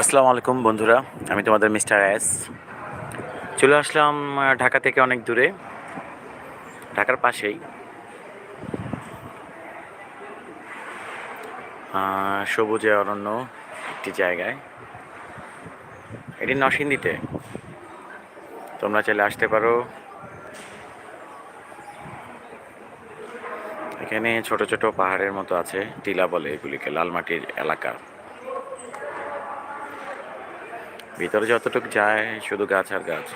আসসালামু আলাইকুম বন্ধুরা, আমি তোমাদের মিস্টার এস। চলে আসলাম ঢাকা থেকে অনেক দূরে, ঢাকার পাশেই। সবুজে অরণ্য একটি জায়গায়। এটি নরসিংদীতে। তোমরা চাইলে আসতে পারো। এখানে ছোট ছোট পাহাড়ের মতো আছে, টিলা বলে এগুলিকে লালমাটির এলাকা। ভিতরে যতটুকু যায়, শুধু গাছ আর গাছ।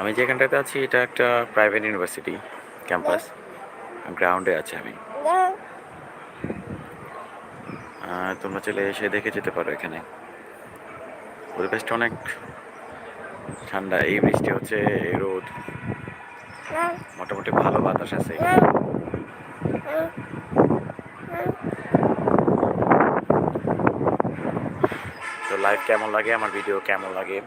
আমি যেখানটাতে আছি, এটা একটা প্রাইভেট ইউনিভার্সিটি ক্যাম্পাস গ্রাউন্ডে আছে আমি। তোমরা চলে এসে দেখে যেতে পারো এখানে। পরিবেশটা অনেক ঠান্ডা। এই বৃষ্টি হচ্ছে এই রোদ। মোটামুটি ভালো বাতাস আছে। তো লাইভ কেমন লাগে? আমার ভিডিও কেমন লাগে?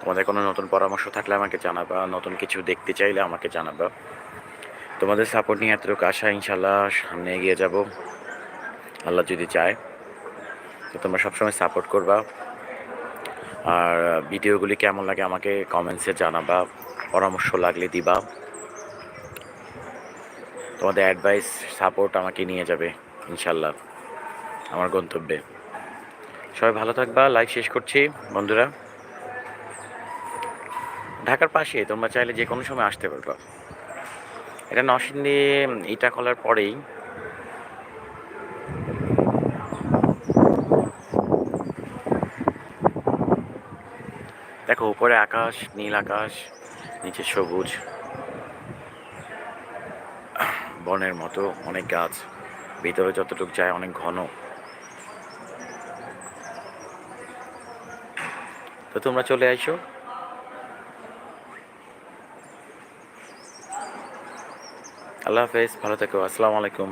তোমাদের কোনো নতুন পরামর্শ থাকলে আমাকে জানাবা। নতুন কিছু দেখতে চাইলে আমাকে জানাবা। তোমাদের সাপোর্ট নিয়ে এতটুকু আশা ইনশাল্লাহ সামনে এগিয়ে যাব। আল্লাহ যদি চায়, তো তোমরা সবসময় সাপোর্ট করবা। আর ভিডিওগুলি কেমন লাগে আমাকে কমেন্টসে জানাবা, পরামর্শ লাগলে দিবা। তোমাদের অ্যাডভাইস সাপোর্ট আমাকে নিয়ে যাবে ইনশাল্লাহ আমার গন্তব্যে। সবাই ভালো থাকবা লাইভ শেষ করছি, বন্ধুরা। ঢাকার পাশে তোমরা চাইলে যে কোনো সময় আসতে পারবা। এটা নরসিংদী ইটা খোলার পরেই। দেখো, উপরে আকাশ, নীল আকাশ, নিচে সবুজ। বনের মতো অনেক গাছ, ভিতরে যতটুকু যায় অনেক ঘন। তো তোমরা চলে আইসো। আল্লাহ হাফেজ ভালো থেকো আসসালামু আলাইকুম।